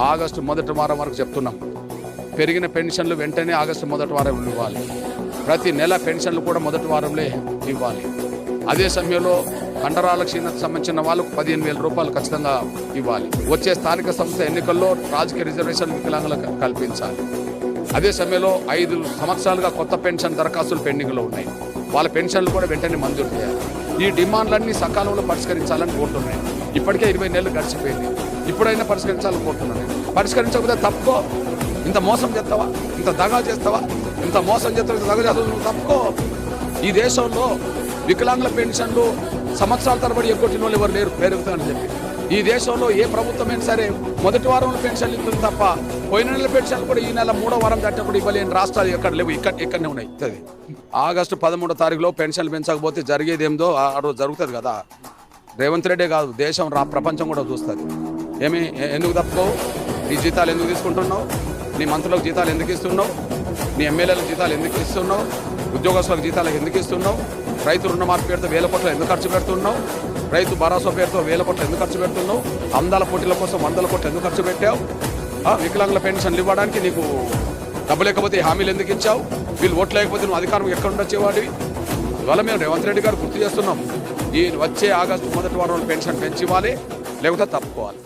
August మొదటి వారం వరకు చెప్తున్నాం. పెరిగిన పెన్షన్లు వెంటనే ఆగస్టు మొదటి వారం ఇవ్వాలి. ప్రతి నెల పెన్షన్లు కూడా మొదటి వారంలో ఇవ్వాలి. అదే సమయంలో కండరాల క్షీణతకు సంబంధించిన వాళ్ళకు పదిహేను వేల రూపాయలు ఖచ్చితంగా ఇవ్వాలి. వచ్చే స్థానిక సంస్థ ఎన్నికల్లో రాజకీయ రిజర్వేషన్ వికలాంగులకు కల్పించాలి. అదే సమయంలో ఐదు సంవత్సరాలుగా కొత్త పెన్షన్ దరఖాస్తులు పెండింగ్లో ఉన్నాయి. వాళ్ళ పెన్షన్లు కూడా వెంటనే మంజూరు చేయాలి. ఈ డిమాండ్లన్నీ సకాలంలో పరిష్కరించాలని కోరుతున్నాయి. ఇప్పటికే ఇరవై నెలలు గడిచిపోయింది. ఇప్పుడైనా పరిష్కరించాలని కోరుతున్నాను పరిష్కరించకపోతే తప్పుకో. ఇంత మోసం చేస్తావా? ఇంత దగా చేస్తావా? ఇంత మోసం చేస్తావా? ఇంత దగా చేస్తావా? నువ్వు తప్పుకో. ఈ దేశంలో వికలాంగుల పెన్షన్లు సంవత్సరాల తరబడి ఎగ్గొట్టిన వాళ్ళు ఎవరు లేరు పెరుగుతారని చెప్పి. ఈ దేశంలో ఏ ప్రభుత్వమైనా సరే మొదటి వారంలో పెన్షన్లు ఇస్తుంది తప్ప పోయిన నెల పెన్షన్లు కూడా ఈ నెల మూడో వారం దాటినప్పుడు ఇవ్వలేని రాష్ట్రాలు ఎక్కడ లేవు ఇక్కడ ఇక్కడనే ఉన్నాయి. ఆగస్టు పదమూడో తారీఖులో పెన్షన్లు పెంచకపోతే జరిగేది ఏందో ఆ రోజు జరుగుతుంది కదా. రేవంత్ రెడ్డే కాదు దేశం రా ప్రపంచం కూడా చూస్తుంది. ఏమి ఎందుకు తప్పుకోవు? నీ జీతాలు ఎందుకు తీసుకుంటున్నావు? నీ మంత్రులకు జీతాలు ఎందుకు ఇస్తున్నావు? నీ ఎమ్మెల్యేలకు జీతాలు ఎందుకు ఇస్తున్నావు? ఉద్యోగస్తులకు జీతాలు ఎందుకు ఇస్తున్నావు? రైతు రుణమాఫీ పేరుతో వేల కోట్లు ఎందుకు ఖర్చు పెడుతున్నావు? రైతు భరోసా పేరుతో వేల కోట్లు ఎందుకు ఖర్చు పెడుతున్నావు? అందాల పోటీల కోసం వందల కోట్లు ఎందుకు ఖర్చు పెట్టావు? ఆ, వికలాంగుల పెన్షన్లు ఇవ్వడానికి నీకు డబ్బు లేకపోతే హామీలు ఎందుకు ఇచ్చావు? వీళ్ళు ఓట్లు లేకపోతే నువ్వు అధికారం ఎక్కడ ఉండొచ్చేవాడివి? ఇవాళ మేము రేవంత్ రెడ్డి గారు గుర్తు చేస్తున్నాం. ఈ వచ్చే ఆగస్టు మొదటి వారంలో పెన్షన్ పెంచివ్వాలి లేకపోతే తప్పుకోవాలి.